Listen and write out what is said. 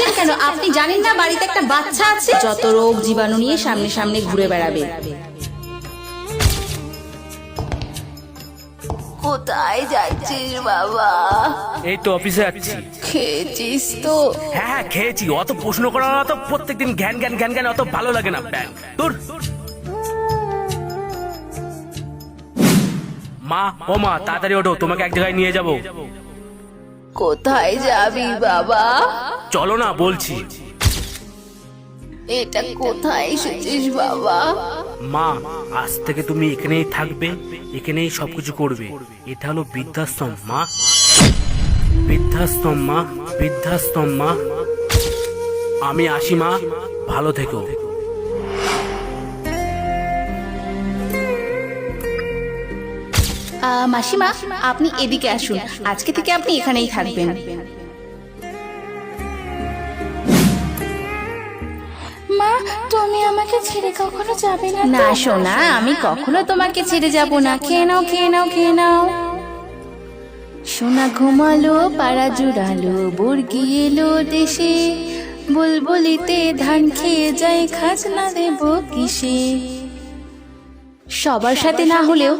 হাসছেন কেন? আপনি জানেন না বাড়িতে একটা বাচ্চা আছে? যত রোগ জীবাণু নিয়ে সামনে সামনে ঘুরে বেড়াবে। কোথায় যাচ্ছিস বাবা? এই তো অফিসে যাচ্ছি। খেয়েছিস তো? হ্যাঁ হ্যাঁ খেয়েছি। অত প্রশ্ন করা তো প্রত্যেকদিন জ্ঞান জ্ঞান জ্ঞান জ্ঞান অত ভালো লাগে না। ব্যাং তোর মা ও মা তাড়াতাড়ি ওঠো তোমাকে এক জায়গায় নিয়ে যাব। কোথায় যাবি বাবা? চলো না বলছি। এটা কোথায় এসেছিস বাবা? মা আজ থেকে তুমি এখানেই থাকবে এখানেই সবকিছু করবে। এটা হলো বৃদ্ধাশ্রম মা। বৃদ্ধাশ্রম মা বৃদ্ধাশ্রম মা। আমি আসি মা। ভালো থেকো। মাসিমা আপনি এদিকে আসুন। আজকে থেকে আপনি এখানেই থাকবেন। মা তুমি আমাকে ছেড়ে কখনো যাবে না না সোনা আমি কখনো তোমাকে ছেড়ে যাব না। খেয়ে নাও খেয়ে নাও খেয়ে নাও। সোনা ঘুমালো পাড়া জুড়ালো বর্গি এলো দেশে। বুলবুলিতে ধান খেয়ে যায় খাজনা দেব কিসে? সবার সাথে না হলেও